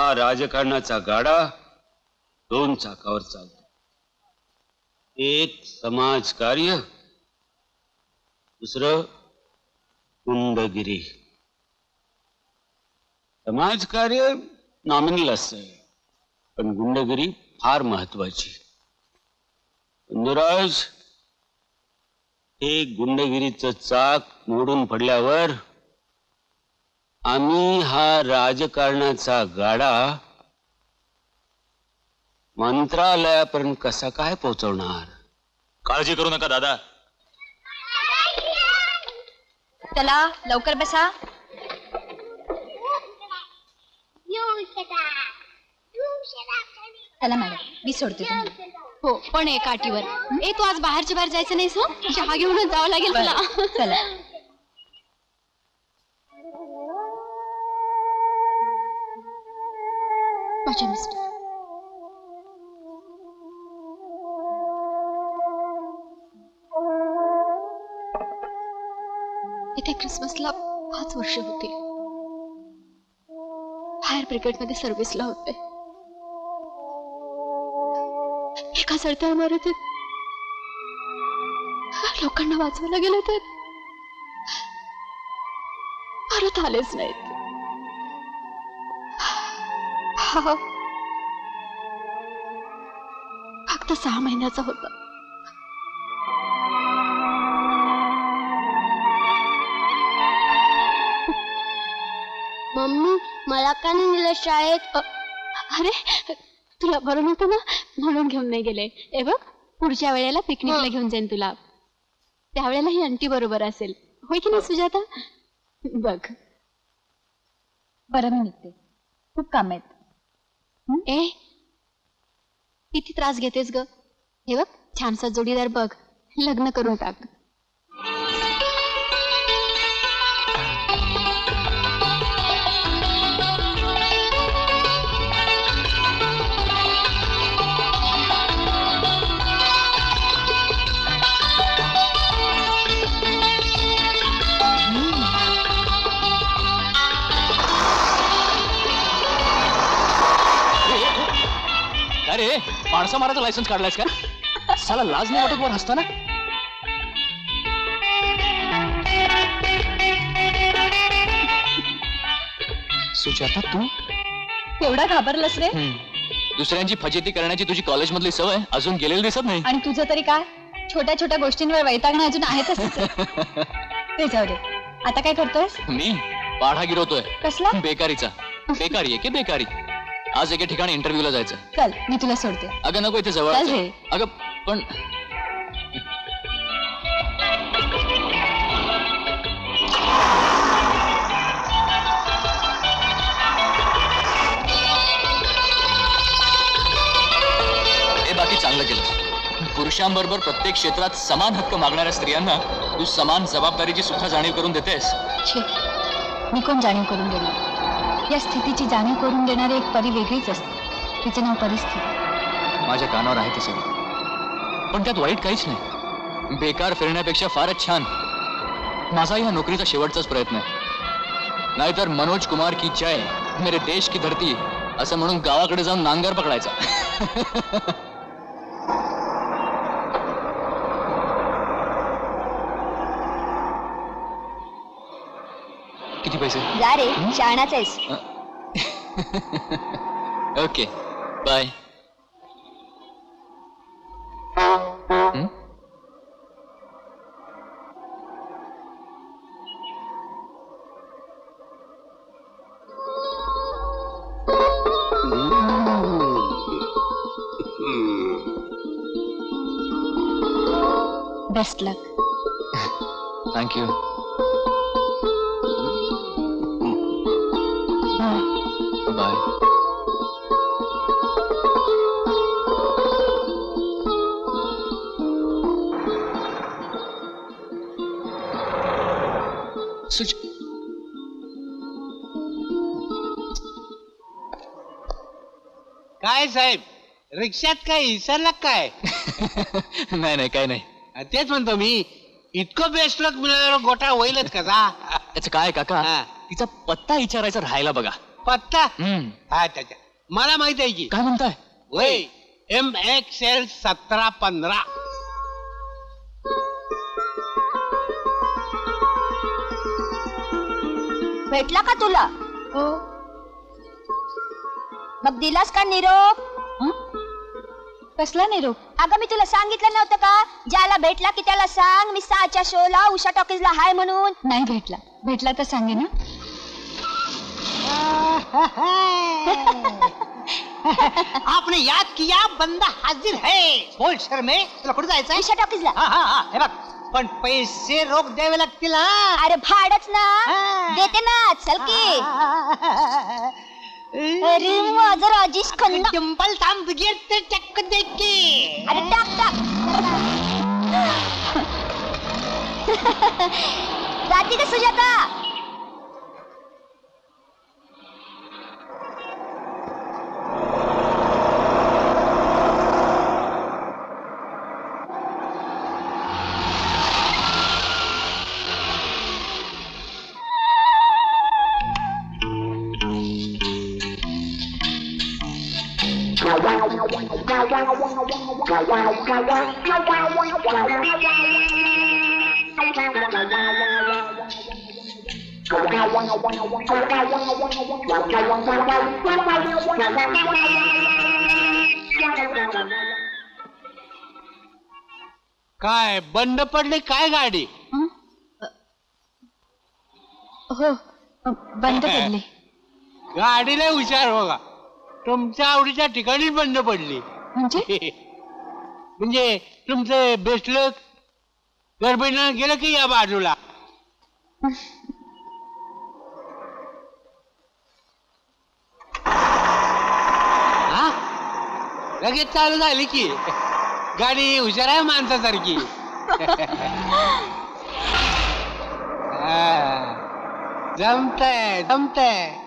हा राजकारणाचा गाडा दोन चाकावर चालतो. एक समाज कार्य दुसरं गुंडगिरी. समाजकार्य नॉमिनल असतंय पण गुंडगिरी फार महत्वाची. नुराज हे गुंडगिरीचं चाक मोडून पडल्यावर आम्ही हा राजकारणाचा गाडा मंत्रालयापर्यंत कसा काय पोहोचवणार? काळजी करू नका दादा. चला लवकर बसा. चला मॅडम. मी सोडते तुम्हाला. हो पण एक काठीवर. ए तू आज बाहेरच्या बाहेर जायचं नाहीस हो? चहा घेऊनच जावं लागेल तुला. बरं, चला. माझे मिस्टर. इथे क्रिसमसला पाच वर्ष होती फायर ब्रिगेडमध्ये सर्व्हिसला होते. एका चढत्या इमारतीत लोकांना वाचवायला गेले तर परत आलेच नाहीत. हा फक्त सहा महिन्याचा होता. मम्मी मला का नाही नेलं शाळेत? अ, अरे तुला बरं नव्हतं ना? म्हणून घेऊन नाही गेले. ए बघ पुढच्या वेळेला पिकनिकला घेऊन जाईन तुला. त्यावेळेला ही अंटी बरोबर असेल. होय की नाही सुजाता? बघ. बरं मी निघते. खूप काम आहेत. ए किती त्रास घेतेस ग? हे बघ छानसा जोडीदार बघ. लग्न करून टाक. माणसं मारायचं लायसन्स काढलायस का साला लाज नाही वाटत वर हसताना? सुजाता तू? एवढा घाबरलंस रे? दुसऱ्यांची फजेती करण्याची तुझी कॉलेज मधली सवय अजून गेलेली दिसत नाही. आणि तुझं तरी काय? छोट्या छोट्या गोष्टींवर वैतागणं अजून आहेतच तुझं. ते जाऊ दे. आता काय करतोयस? मी? पाढा गिरवतोय. कसला? बेकारीचा. बेकारी आहे की बेकारी? आज एके ठिकाणी इंटरव्ह्यूला जायचं चल मी तुला सोडते. अगं नको इथे जवळ चल रे. अगं पण हे बाकी चांगलं केलं पुरुषांबरोबर प्रत्येक क्षेत्रात समान हक्क मागणाऱ्या स्त्रियांना तू समान जबाबदारीची सुद्धा जाणीव करून देतेस. छे. मी कोण जाणीव करून देणार? या स्थितीची जाणीव करून देणारी एक परी वेगळीच असते. तिचं नाव परिस्थिती. माझ्या कानावर आहे ते सगळं. पण त्यात वाईट काहीच नाही. बेकार फिरण्यापेक्षा फारच छान. माझा या नोकरीचा शेवटचाच प्रयत्न आहे. नाहीतर मनोज कुमार की जय मेरे देश की धरती असं म्हणून गावाकडे जाऊन नांगर पकडायचा. किती पैसे? जा रे शहाणाच आहेस. Okay bye. Best luck thank you सुच काय साहेब? रिक्षात काय विसरला काय? नाही नाही काय नाही. तेच म्हणतो मी. इतकं बेस्ट लक मिळाल्यावर गोटा होईलच कसा त्याचं काय काका? हा. तिचा पत्ता विचारायचा राहायला बघा. पत्ता? हम्म, हा त्याच्या मला माहीत आहे की. काय म्हणताय? वय एम एक्स एल सतरा पंधरा. भेटला का तुला? हो. मग दिलास का निरोप? कसला निरोप? अगं मी तुला सांगितलं नव्हतं का? ज्याला भेटला की त्याला सांग. मी सहाच्या शोला उषा टॉकीजला हाय म्हणून. नाही भेटला. भेटला तर सांगे ना. आपने याद किया? बंदा हाजिर है. बोल शर्मे. तुला कुठे जायचंय? उषा टॉकीजला. हा हा हा. हे बघ. पण पैसे रोख द्यावे लागतील हा. अरे भाडच ना. हा. देते ना चल की. अरे माझं राजेश खन्ना. डिंपल थांब गेट ते चक्क दे की. अरे टाक टाक. जाती का सुजाता? काय बंद पडली काय गाडी? हं? हो बंद पडले. गाडीला हुशार बघा. तुमच्या आवडीच्या ठिकाणी बंद पडली. म्हणजे? म्हणजे तुमचे बेस्टलक गडबडीनं गेलं की या बाजूला? हा? लगेच चालू झाली की. गाडी हुशार आहे माणसासारखी. हा. जमतंय जमतंय.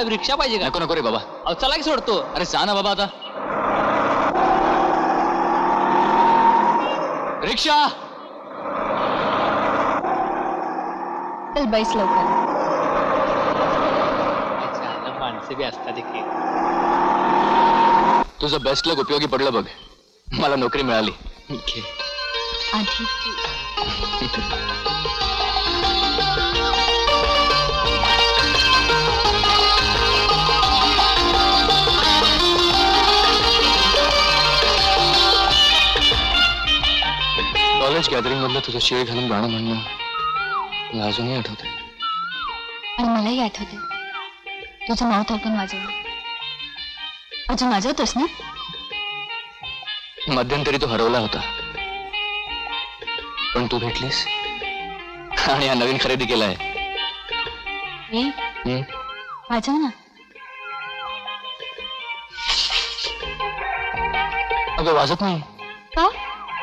साहेब रिक्षा पाहिजे का? नको नको रे बाबा. अहो चला की सोडतो. अरे जा ना बाबा आता. रिक्षा! चल बैस लवकर. माणसे बी असतात इकडे तुझं बेस्ट लक उपयोगी पडलं बघ. मला नोकरी मिळाली. आधी. कॉलेज गॅदरिंग मधलं तुझं शिळ घालून गाणं म्हणणं मला अजूनही आठवत आणि मलाही आठवते तुझं माउथ ऑर्गन वाजवलं अजून वाजवतोस ना? मध्यंतरी तो हरवला होता. पण तू भेटलीस. आणि हा नवीन खरेदी केलाय. ए? वाजव ना? अगं वाजत नाही. का?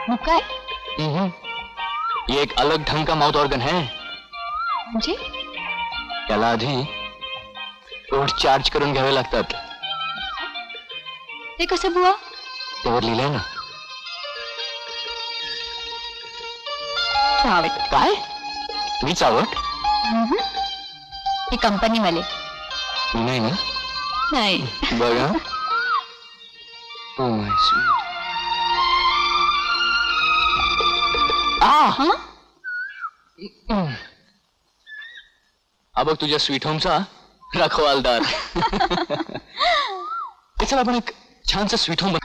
मग काय. ये एक अलग ढंग का माउथ ऑर्गन है। म्हणजे त्याला आधी कोड चार्ज करून घ्यावे लागतात ते कसं बुवा त्यावर लिहिलंय ना? चावट काय? मी चावट ही कंपनीवाले मी नाही ना? नाही। बघा। Oh my sweet. आ हा? बघ तुझ्या स्वीट होमचा रखवालदार. चल आपण एक छानस स्वीट होम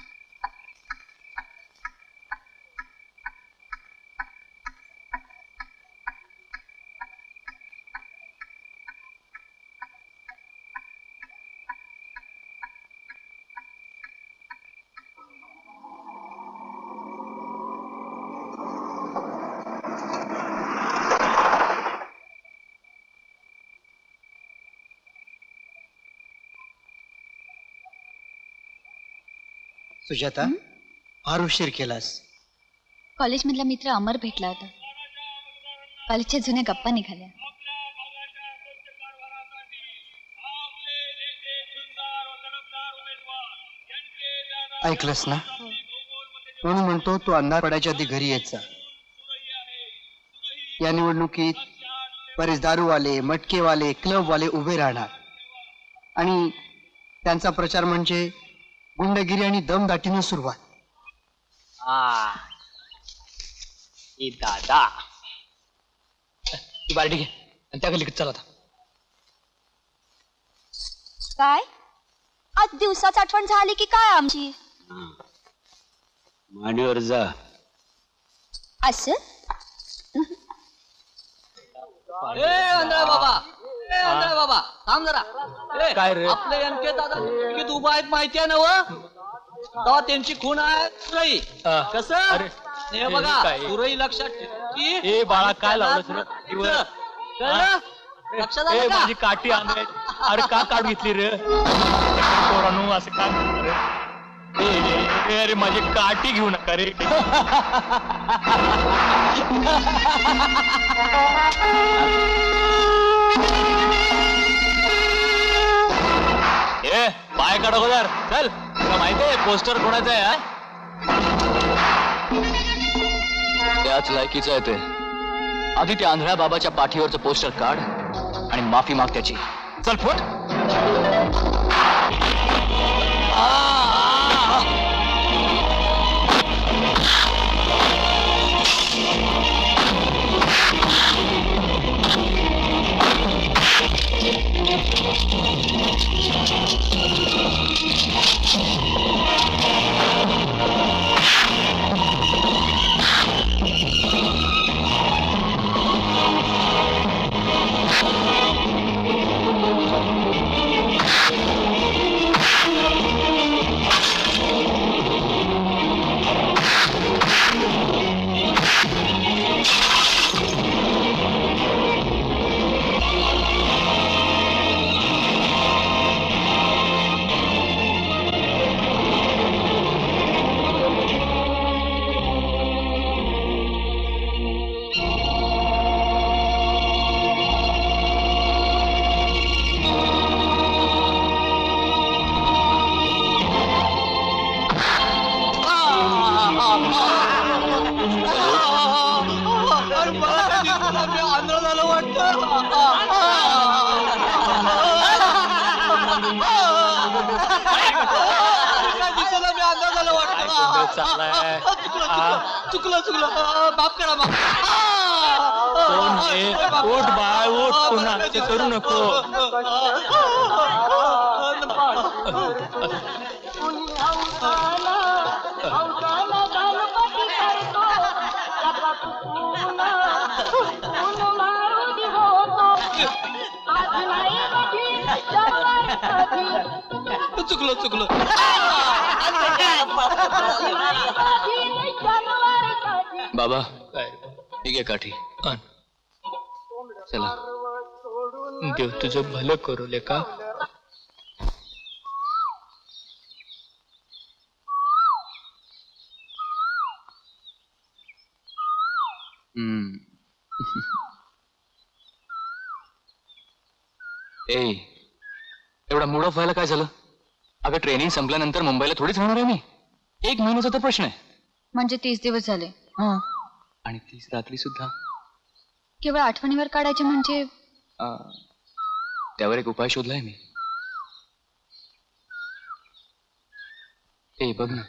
सुजाता फार उशीर केलास. कॉलेजमधला मित्र अमर भेटला होता. कॉलेजच्या जुन्या गप्पा निघाल्या. ऐकलंस ना? म्हणून म्हणतो तू अंधार पडायच्या आधी घरी जा. या निवडणुकीत बरेच दारूवाले मटकेवाले क्लबवाले उभे राहणार. आणि त्यांचा प्रचार म्हणजे गुंडगिरी आणि दमदाटीनं सुरुवात. आ ए दादा. ती बारडी घे. आणि त्या गलीकडे चला आता. काय? आज दिवसाच आठवण झाली की काय आमची? मांडीवर जा. असं? ए बाबा. ए बाबा थांब जरा ए, काय रे? आपले एनके दादा की तू आहेत माहिती आहे ना व तेव्हा त्यांची खून आहे सुरई हा. कस अरे, हे हे बघा काय? सुरई लक्षात की ए बाळा काय लावलं तुला इथं. कळलं? लक्षात ए आलं का माझी काठी अरे का काढ घेतली रे पोरानू असं का करतो रे? ए, ए, ए, अरे माझी काठी घेऊ नका रे ए पाय काढ अगोदर. चल. तुला माहिती आहे पोस्टर कोणाचं आहे हा? त्याच लायकीचं आहे ते. आधी त्या आंधळ्या बाबाच्या पाठीवरचं पोस्टर काढ आणि माफी माग त्याची. चल फुट. आ! आंधळा झालं वाटतं चुकलं चुकलं माफ करा हे? उठ बाळ, उठ पुन्हा. ते करू नको. चुकलो चुकलो बाबा ठीक आहे काठी आण. चला देव तुझं भलं करू लेका हम्म. ए एवढा मूड ऑफ व्हायला काय झालं? अगं ट्रेनिंग संपल्यानंतर मुंबईला थोडीच राहणार आहे मी. एक महिन्याचा तर प्रश्न आहे. म्हणजे तीस दिवस झाले. हा. आणि तीच रात्री सुद्धा. केवळ आठवणीवर काढायचे म्हणजे? अं, त्यावर एक उपाय शोधलाय मी. ए बघ ना.